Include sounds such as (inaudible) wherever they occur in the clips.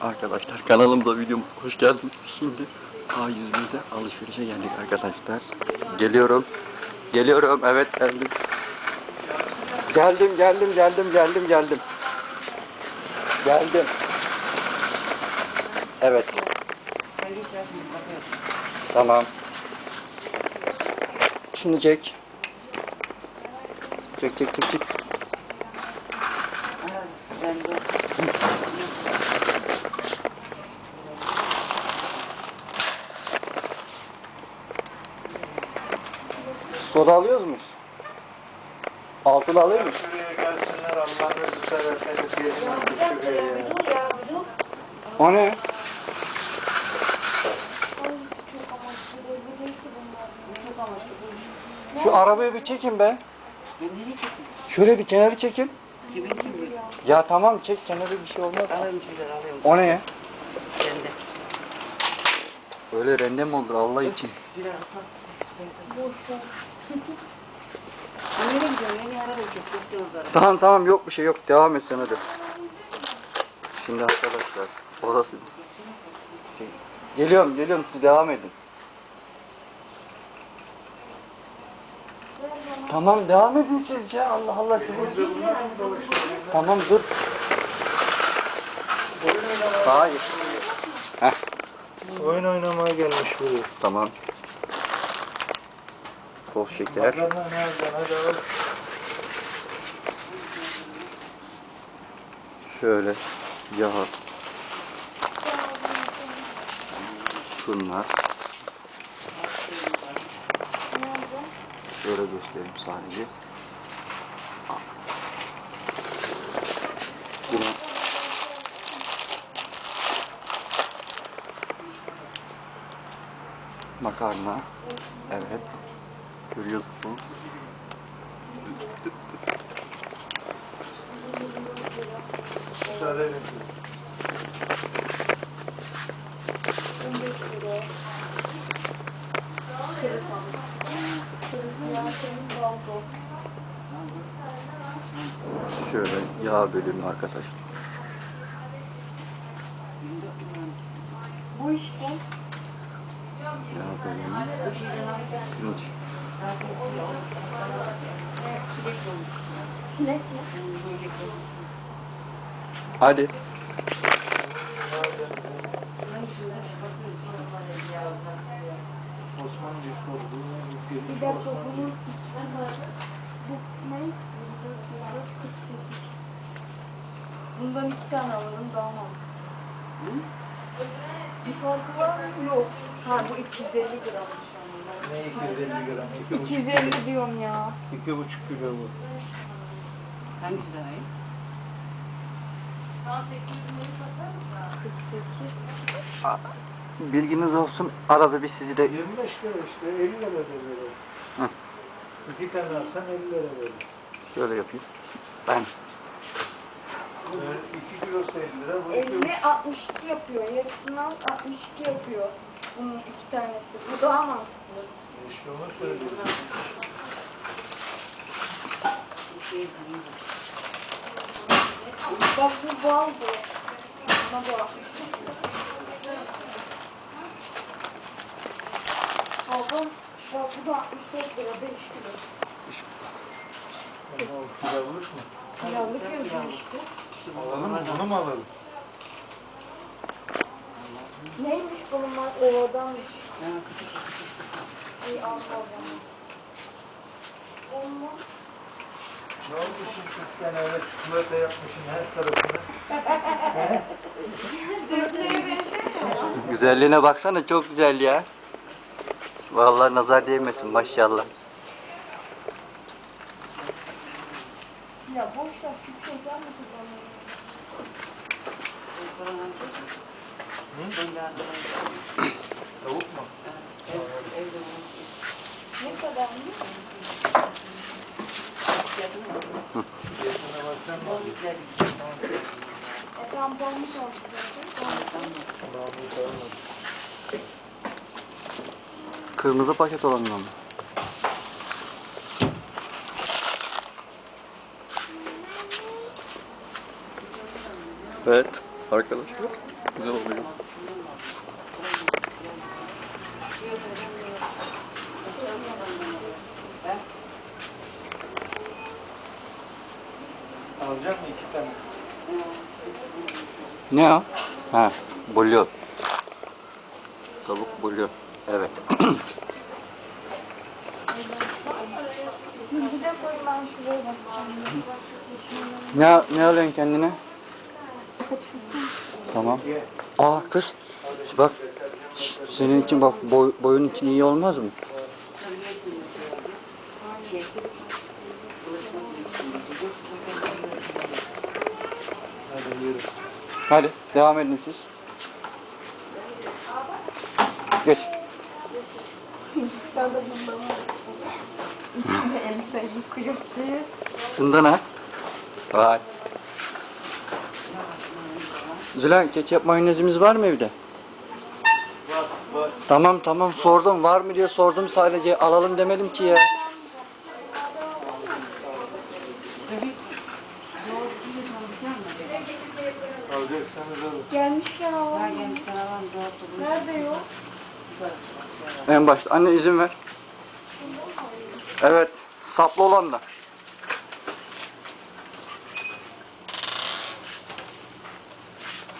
Arkadaşlar kanalımıza videomuza hoş geldiniz. Şimdi K101'de alışverişe geldik arkadaşlar. Geliyorum. Geliyorum evet geldim. Geldim geldim geldim geldim geldim. Geldim. Evet. Tamam. Şunu çek. Çek çek çek çek. Soda alıyoruz muyuz? Altılı alıyor muyuz? O ne? Şu arabayı bir çekin be. Şöyle bir kenarı çekin. Ya tamam çek kenarı bir şey olmaz. O ne ya? Öyle rende mi olur Allah için? Biraz Nereye gidiyorsun? Araba. Tamam tamam yok bir şey yok. Devam et sen hadi. Şimdi arkadaşlar orası. Şey, Geliyorum geliyorum siz devam edin. Tamam devam edin siz ya Allah Allah siz. Tamam dur. Hayır. Oyun oynamaya gelmiş biri. Tamam. Bol şeker. Şöyle yağ. Şunlar. Şöyle göstereyim sadece. Bunu makarna. Evet. Görüyorsunuz. Müsaade edin. Şöyle yağ bölümü arkadaşlar. Bu işte. Yağ bölümü. Pirinç. Mi? Hadi. Osman bir sordu. Bir bu ne? 48. Bundan iki tane alalım daha mantıklı. Bir farkı var mı? Yok. Ha bu 250 gram. Ne 250 gram? 2,5 250 diyorum ya. 2,5 kilo bu. Hangisi daha iyi? 48. Bilginiz olsun. Arada bir sizi de 25 lira işte 50 lira verir. Hı. İki tane alsan 50 lira verir. şöyle yapayım. Ben Ee, 2 kilosu 50 lira. Bu 2,5 50 62 yapıyor. Yarısından 62 yapıyor. Bunun iki tanesi. Bu daha mantıklı. işte onu söylüyorum. Şey değil. Bak bu bal bu. Buna bak. Baba, bak bu da 64 lira 5 kilo. Ama kiloluk mu? Kiralık yazıyor işte. Alalım mı? Bunu mu alalım? Neymiş bunlar? Ovadanmış. İyi bana. Olmaz. Ne oldu şimdi sen öyle çikolata yapmışsın her tarafına? güzelliğine baksana çok güzel ya. Vallahi nazar değmesin maşallah. Ya boş ver küçük mi. Tavuk mu? Bunu Ne kadar mı? Fiyatı ne? Fiyatına baksan mı? 10 litre. Sen balmış oldu zaten. Daha bu kalmadı. Kırmızı paket olanından mı? Evet. Arkadaşlar güzel oluyor. Alacak mı iki tane? Ne o? Ha, bulyon. Tavuk bulyon. Evet. Siz bir de koyun ben şuraya bakacağım. ne ne alıyorsun kendine? Tamam. Aa kız. Bak. Senin için bak boy, boyun için iyi olmaz mı? Hadi devam edin siz. Geç. Elbise yıkıyor diye. Bundan ha. Var. Zülay ketçap mayonezimiz var mı evde? Var var. Tamam tamam sordum var mı diye sordum sadece alalım demedim ki ya. Alacaksanız alın. Gelmişken alalım. Nerede yok? En başta anne izin ver. Evet saplı olan da.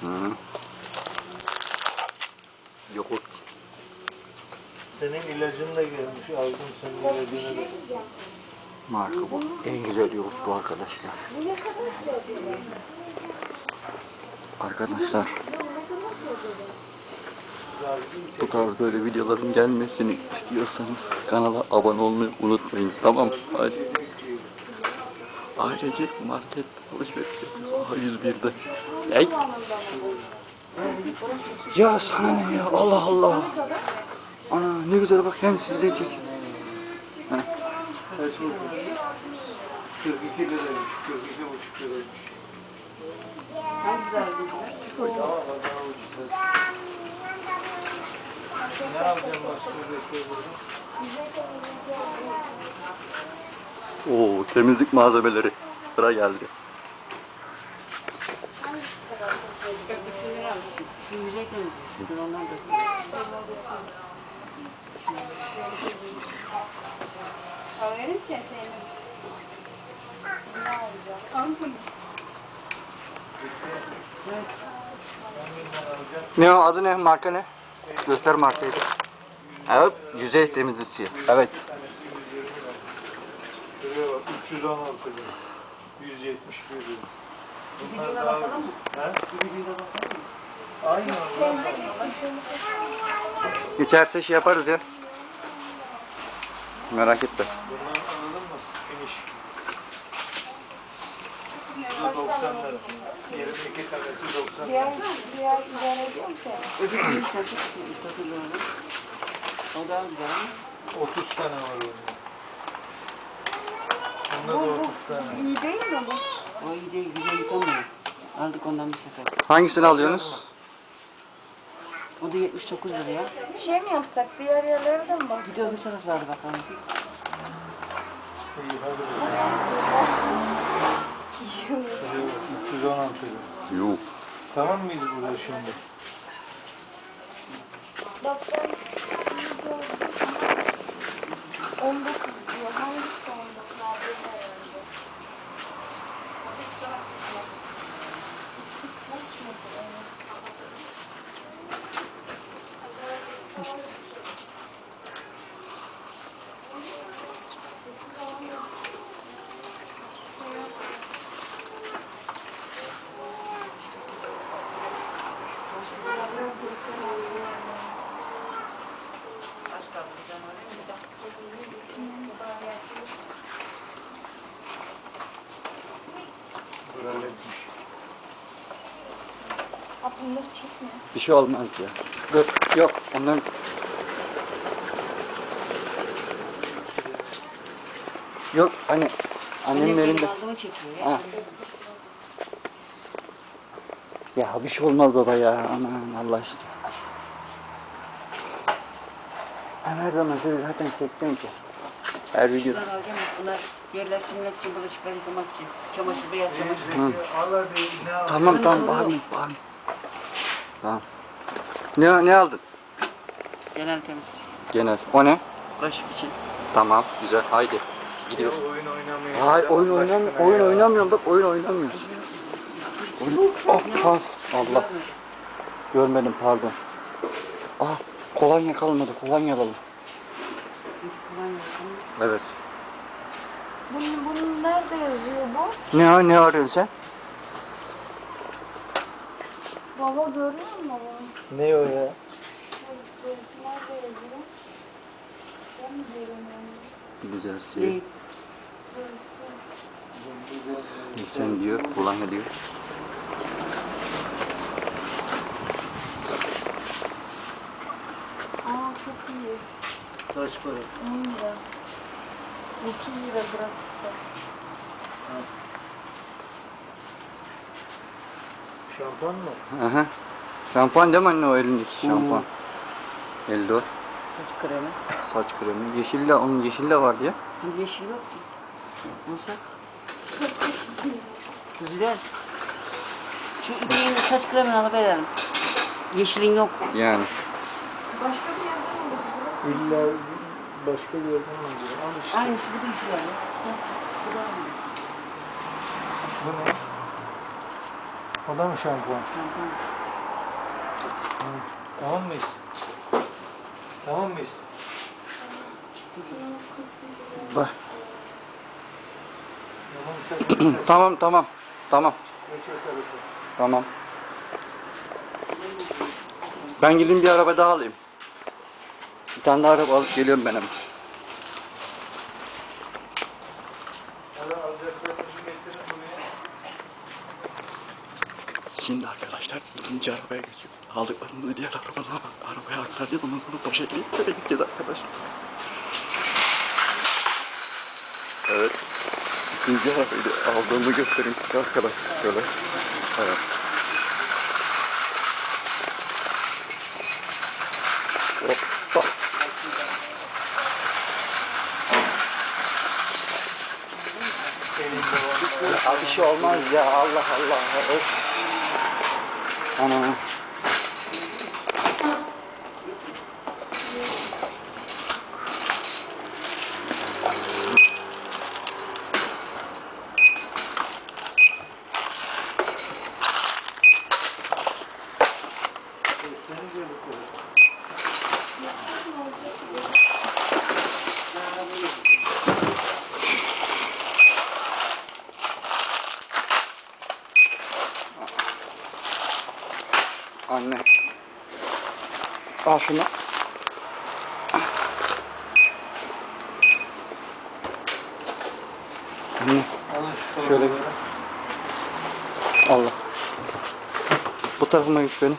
Hı. Yoğurt. Senin ilacın da gelmiş. Aldım senin ilacını da. Marka bu. En güzel yoğurt bu arkadaşlar. Bu ne kadar fiyatı? Arkadaşlar bu tarz böyle videoların gelmesini istiyorsanız kanala abone olmayı unutmayın. Tamam hadi. Ayrıca market alışveriş yapıyoruz. A101'de. Ey. Ya sana ne ya Allah Allah. Ana ne güzel bak hem sizleyecek. Oldu? 42 liraymış. 42 buçuk liraymış. Bana ucuz. Ne alacağım burada? Oo temizlik malzemeleri. Sıra geldi. Verir misin Zeynep? Ne alacağım? Alacağım? Ne adı ne marka ne? Göster markayı. Evet yüzey temizlikçi. Evet. Şuraya bak 316 lira. 171 lira. Bunlar daha. Ha? Aynı. Geçerse şey yaparız ya. Merak etme. Bundan anladın mı? Finish. Bu da 90 lira. 22 tanesi 90 lira. Diğer, diğer idare ediyor mu seni? O da güzel. 30 tane var orada. Bunda da 30 tane. İyi değil mi bu? O iyi değil, güzel yıkamıyor. Aldık ondan bir sefer. Hangisini alıyorsunuz? O da 79 lira ya. Şey mi yapsak? Diğer yerlere de mi bak? Bir de öbür taraflarda bakalım. İyi hadi 316 lira. Yok. Tamam mıydı burada şimdi? Bak ben bunu gördüm ama 19 diyor. Hangisi 19? Nerede herhalde? Burada etmiş. Abi bunları çekme. Bir şey olmaz ya. Dur. Yok ondan. Yok hani annemin elinde. Aldığımı çekiyor ya. Ha. Ya bir şey olmaz baba ya. Aman Allah işte. Ben her zaman sizi zaten çekeceğim ki. Her video. Bunlar alacağım. Bunlar yerler silmek için, bulaşıkları yıkamak için. Çamaşır, beyaz çamaşır. Tamam tamam bağırmayın bağırmayın. Tamam. Ne, ne aldın? Genel temizlik. Genel. O ne? Bulaşık için. Tamam. Güzel. Haydi. Gidiyor. Oyun oynamıyor. Hayır oyun oynamıyor. Oyun oynamıyorum bak oyun oynamıyor. Oyun... Oh, pardon. Allah. Görmedim pardon. Ah kolonya kalmadı. Kolonya alalım. Evet. Bunun, bunun nerede yazıyor bu? Ne ne arıyorsun sen? Baba görüyor musun bunu? Ne o ya? Güzel şey. Sen diyor. Kolonya diyor. Aa çok iyi. Kaç para? 10 lira. 30 lira bıraksa. Şampuan mı? Aha. Şampuan değil mi anne o elindeki şampuan? Eldor. Saç kremi. Saç kremi. Yeşille onun yeşille var diye. Hani yeşil yok ki. Olsa. Güzel. Şu de saç kremini alıp verelim. Yeşilin yok. Yani. Başka bir yerden mi bu? İlla başka bir yerden mi alıyor? Al işte. Aynısı bu da güzel. ya. Bu da aynı. Bu ne? O da mı şampuan? Şampuan. Tamam mıyız? Tamam mıyız? Bak. (clears throat) Tamam tamam tamam. Tamam. Ben gideyim bir araba daha alayım. Bir tane daha araba alıp geliyorum ben hemen. Hadi alacaklarınızı getirin buraya. Şimdi arkadaşlar ikinci arabaya geçiyoruz. Aldıklarımızı diğer arabaya, arabaya aktaracağız. Ondan sonra poşetleyip eve gideceğiz arkadaşlar. Evet. İkinci arabayı aldığımı göstereyim size arkadaşlar. Şöyle. Evet. Hoppa. Ya bir şey olmaz ya Allah Allah. Öf. Ana. Anne. Al şunu. Anne. Şöyle torbaları. Allah. Bu tarafıma git beni.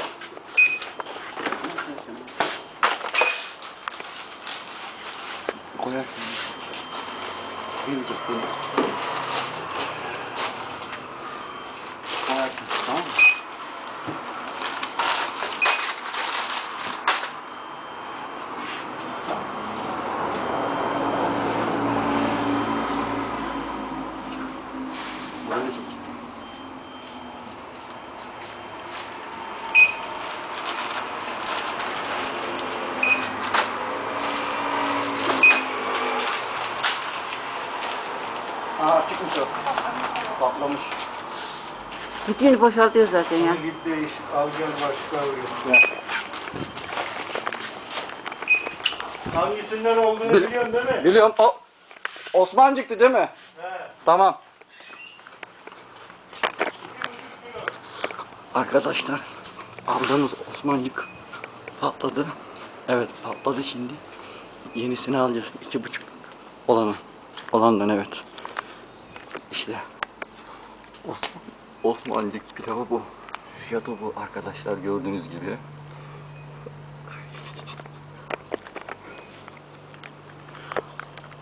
Koyarsın. Bir dur bunu. Koyarsın tamam mı? Böyle çek. Aa çıkmış o. Patlamış. Bütünü boşaltıyor zaten ya. Git değiş. Al gel başka al gel. Ver. Hangisinden olduğunu Bil- biliyorsun değil mi? Biliyorum o Osmancık'tı değil mi? He. Tamam. Arkadaşlar aldığımız Osmancık patladı. Evet patladı şimdi. Yenisini alacağız. iki buçuk olanı. Olandan evet. İşte Osman, Osmancık pilavı bu. Fiyatı bu arkadaşlar gördüğünüz gibi.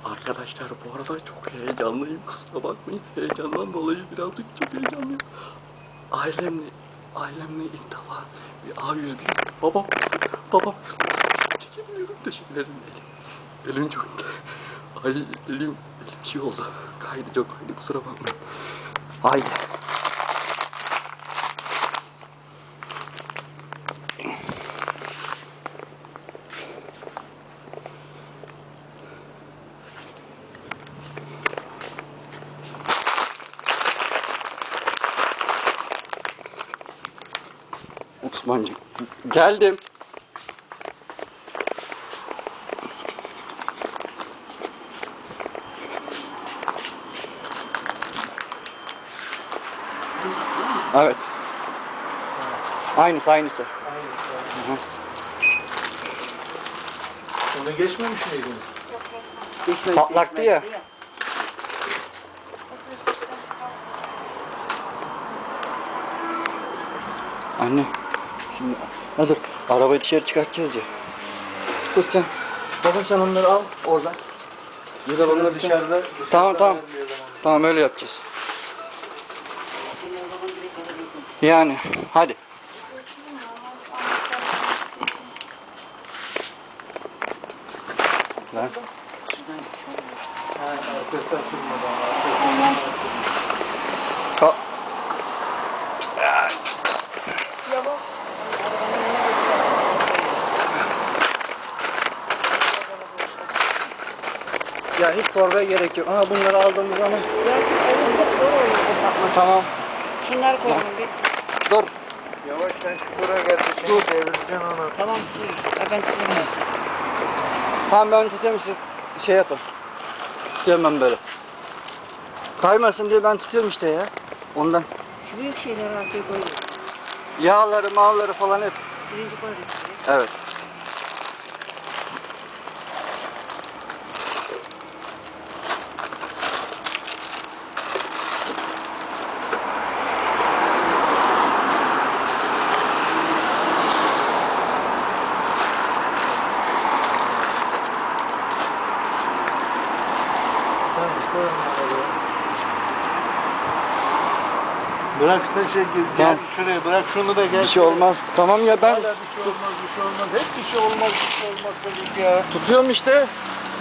Arkadaşlar bu arada çok heyecanlıyım kusura bakmayın. Heyecandan dolayı birazcık çok heyecanlıyım. Ailemle, ailemle ilk defa bir A101 babam kızım, babam kızım. Çekemiyorum teşekkür ederim elim. Elim çok, ay elim, elim şey oldu. Kaydı çok kaydı kusura bakmayın. Haydi. Osmancık. Geldim. Evet. Aynısı aynısı. Onu geçmemiş miydiniz? Geçmedi, Patlaktı geçmedi ya. Anne. Şimdi hazır. Arabayı dışarı çıkartacağız ya. Tut sen. Baba sen onları al oradan. Ya da onları sen. Dışarıda, Tamam, tamam. Tamam öyle yapacağız. Yani hadi. Lan. Şuradan şöyle. Ha, arkası açılmadı ama. arkası- Ka Yavaş. Ya hiç torbaya gerek yok. Aha bunları aldığımız zaman. Tamam. Şunları koyalım bir. Dur. Yavaş sen çukura gel. Dur. Çevireceksin onu. Tamam. Ya ben tutuyorum. Tamam ben tutuyorum siz şey yapın. Tutuyorum ben böyle. Kaymasın diye ben tutuyorum işte ya. Ondan. Şu büyük şeyleri arkaya koyuyoruz. Yağları mağları falan hep. Birinci koyuyoruz. Evet. Tamam, koy onu oraya. Bırak sen şey gel Tamam. şuraya bırak şunu da gel. Bir şey olmaz. Tamam ya ben Hala bir şey olmaz bir şey olmaz. Hep bir şey olmaz bir şey olmaz dedik ya. tutuyorum işte.